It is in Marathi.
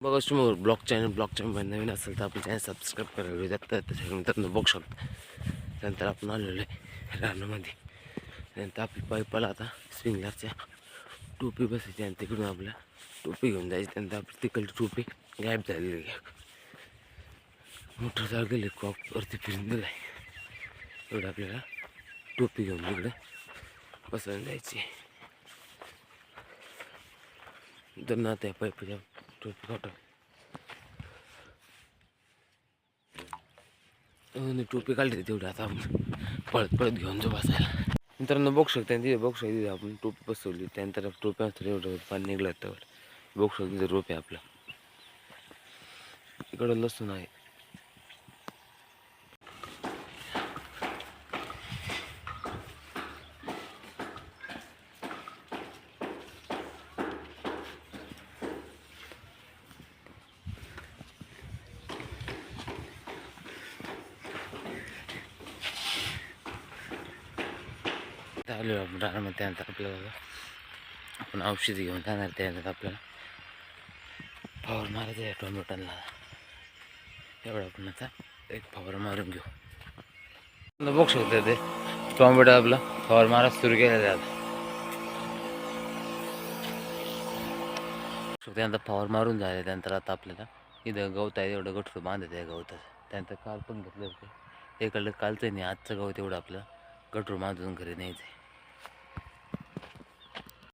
बघा तुम्ही ब्लॉग चॅनल ब्लॉग चॅनल नवीन असेल तर आपण चॅनल सबस्क्राईब करावे व्हिडिओ जातात त्याच्यानंतर बघू शकता. त्यानंतर आपण आलेलो आहे रानामध्ये. त्यानंतर आपली पाईपाला आता स्प्रिंगलरच्या टोपी बसायची आणि तिकडून आपल्या टोपी घेऊन जायची. त्यानंतर आपली तिकडली टोपी गायब झालेली आहे. मोटर गेले फिरून दिलं आहे. एवढं आपल्याला टोपी घेऊन तिकडे बसवून जायची तर ना त्या पाईपाच्या टोपी काढून आणि टोपी काढली तेवढी. आता आपण पळत पळत घेऊन जाऊ बसायला. मित्रांनो बघू शकता तिथे बघू शकता तिथे आपण टोपी बसवली. त्यानंतर टोपी एवढं पाणी निघलं तर बघू शकतो तिथे रोप आहे आपलं. इकडं लसूण आहे. आलो आपण मग त्यानंतर आपल्याला आपण औषधी घेऊन जाणार त्यानंतर आपल्याला. फवार मारायचं आहे टोमॅटोला. एवढं आपण आता एक फवार मारून घेऊ. न बघू शकतो ते. टोमॅटो आपला फवार मारा सुरू केलेला आहे आता. त्यानंतर फवार मारून झाले त्यानंतर आता आपल्याला इथं गवत आहे एवढं गठूर बांधत आहे गवताचं त्यानंतर काल पण घेतलं होतं. इकडलं कालचं नाही आजचं गवत एवढं आपलं. कटरू माजून घरी न्यायचं आहे